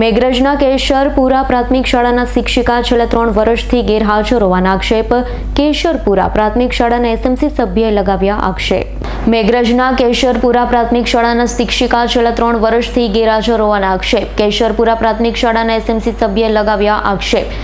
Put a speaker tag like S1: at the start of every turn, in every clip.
S1: મેઘરજના કેશરપુરા પ્રાથમિક શાળાના શિક્ષિકા છેલ્લા ત્રણ વર્ષથી ગેરહાજર હોવાના આક્ષેપ કેશરપુરા પ્રાથમિક શાળાના એસએમસી સભ્યએ લગાવ્યા આક્ષેપ. મેઘરજના કેશરપુરા પ્રાથમિક શાળાના શિક્ષિકા છેલ્લા ત્રણ વર્ષથી ગેરહાજર હોવાના આક્ષેપ કેશરપુરા પ્રાથમિક શાળાના એસએમસી સભ્યએ લગાવ્યા આક્ષેપ.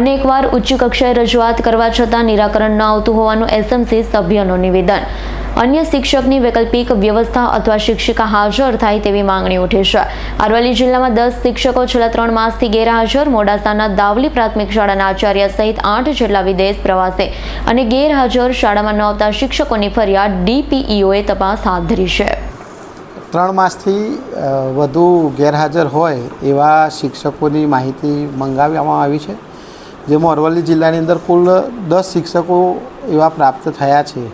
S1: અનેકવાર ઉચ્ચ કક્ષાએ રજૂઆત કરવા છતાં નિરાકરણ ન આવતું હોવાનું એસએમસી સભ્યનું નિવેદન. અન્ય શિક્ષકની વૈકલ્પિક વ્યવસ્થા અથવા શિક્ષિકા હાજર થાય તેવી માંગણી ઉઠી છે. અરવલ્લી જિલ્લામાં દસ શિક્ષકો છેલ્લા ત્રણ માસથી ગેરહાજર, મોડાસાના દાવલી પ્રાથમિક શાળાના આચાર્ય સહિત આઠ જેટલા વિદેશ પ્રવાસે અને ગેરહાજર શાળામાં ન આવતા શિક્ષકોની ફરિયાદ ડીપીઈઓએ તપાસ હાથ ધરી છે.
S2: ત્રણ માસથી વધુ ગેરહાજર હોય એવા શિક્ષકોની માહિતી મંગાવવામાં આવી છે. જેમાં અરવલ્લી જિલ્લાની અંદર કુલ દસ શિક્ષકો એવા પ્રાપ્ત થયા છે.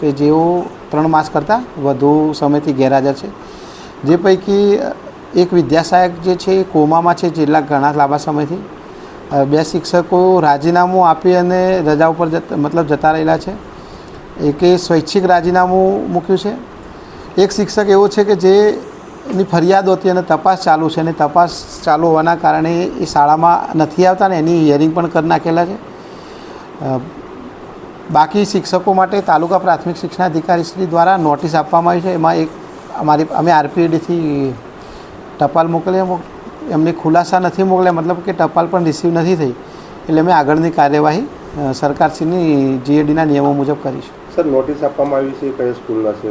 S2: કે જેઓ ત્રણ માસ કરતાં વધુ સમયથી ગેરહાજર છે. જે પૈકી એક વિદ્યાસહાયક જે છે એ કોમામાં છે છેલ્લા ઘણા લાંબા સમયથી. બે શિક્ષકો રાજીનામું આપી અને રજા ઉપર મતલબ જતા રહેલા છે. એકે સ્વૈચ્છિક રાજીનામું મૂક્યું છે. એક શિક્ષક એવો છે કે જે એની ફરિયાદ હતી અને તપાસ ચાલુ છે અને તપાસ ચાલુ હોવાના કારણે એ શાળામાં નથી આવતા ને એની હિયરિંગ પણ કરી નાખેલા છે. બાકી શિક્ષકો માટે તાલુકા પ્રાથમિક શિક્ષણાધિકારી શ્રી દ્વારા નોટિસ આપવામાં આવી છે. એમાં એક અમારી અમે આરપીએડીથી ટપાલ મોકલી એમની ખુલાસા નથી મોકલ્યા મતલબ કે ટપાલ પણ રિસીવ નથી થઈ. એટલે અમે આગળની કાર્યવાહી સરકારશ્રીની જીએડીના નિયમો મુજબ કરીશું.
S3: સર નોટિસ આપવામાં આવી છે કયા સ્કૂલના છે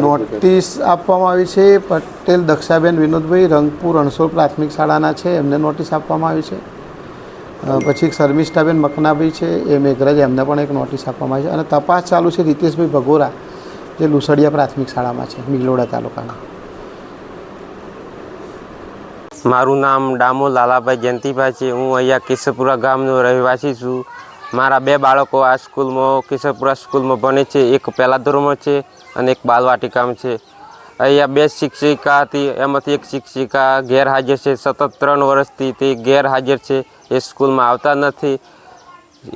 S2: નોટિસ આપવામાં આવી છે પટેલ દક્ષાબેન વિનોદભાઈ રંગપુર રણછોડ પ્રાથમિક શાળાના છે. એમને નોટિસ આપવામાં આવી છે. પછી એક શર્મિષ્ઠાબેન મકનાભાઈ છે, એ મેઘરાજ એમને પણ એક નોટિસ આપવામાં આવી છે. અને તપાસ ચાલુ છે રીતેશભાઈ ભગોરા, જે લુસડિયા પ્રાથમિક શાળામાં છે મિલોડા તાલુકાના.
S4: મારું નામ ડામો લાલાભાઈ જયંતિભાઈ છે. હું અહીંયા કેશવપુરા ગામનો રહેવાસી છું. મારા બે બાળકો આ સ્કૂલમાં, કેશવપુરા સ્કૂલમાં ભણે છે. એક પહેલા ધોરણમાં છે અને એક બાલવાટિકામાં છે. અહીંયા બે શિક્ષિકા હતી, એમાંથી એક શિક્ષિકા ગેરહાજર છે, સતત ત્રણ વર્ષથી તે ગેરહાજર છે, એ સ્કૂલમાં આવતા નથી.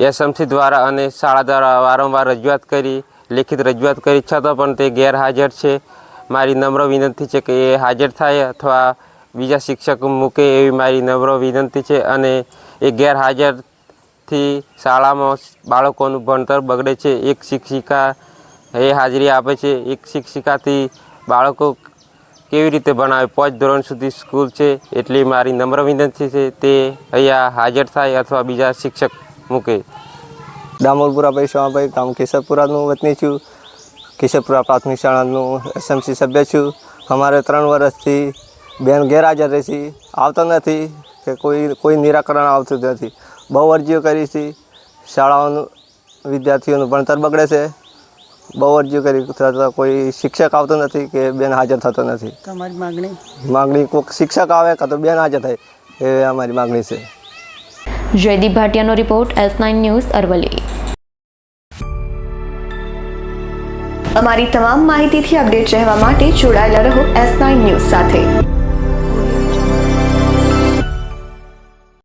S4: એસએમસી દ્વારા અને શાળા દ્વારા વારંવાર રજૂઆત કરી, લેખિત રજૂઆત કરી, છતાં પણ તે ગેરહાજર છે. મારી નમ્ર વિનંતી છે કે એ હાજર થાય અથવા બીજા શિક્ષક મૂકે એવી મારી નમ્ર વિનંતી છે અને એ ગેરહાજરથી શાળામાં બાળકોનું ભણતર બગડે છે. એક શિક્ષિકા એ હાજરી આપે છે. એક શિક્ષિકાથી બાળકો કેવી રીતે ભણાવે? પાંચ ધોરણ સુધી સ્કૂલ છે એટલી મારી નમ્ર વિનંતી છે તે અહીંયા હાજર થાય અથવા બીજા શિક્ષક મૂકે.
S5: દામોલપુરા ભાઈ ગામ કેશવપુરાનું વતની છું. કેશવપુરા પ્રાથમિક શાળાનું એસએમસી સભ્ય છું. અમારે ત્રણ વર્ષથી બેન ગેરહાજર રહે છે. આવતો નથી કે કોઈ કોઈ નિરાકરણ આવતું નથી. બહુ અરજીઓ કરી છે. શાળાઓનું વિદ્યાર્થીઓનું ભણતર બગડે છે. બહુ અરજી કરી કોઈ શિક્ષક આવતો નથી કે બેન હાજર થતો નથી.
S6: તમારી માગણી?
S5: માગણી કોઈક શિક્ષક આવે કાં તો બેન હાજર થાય એ અમારી માગણી છે.
S1: Jaydeep ભાટિયાનો report S nine news Aravalli
S7: અમારી તમામ માહિતીથી અપડેટ રહેવા માટે જોડાયેલા રહો એસ નાઇન ન્યૂઝ સાથે.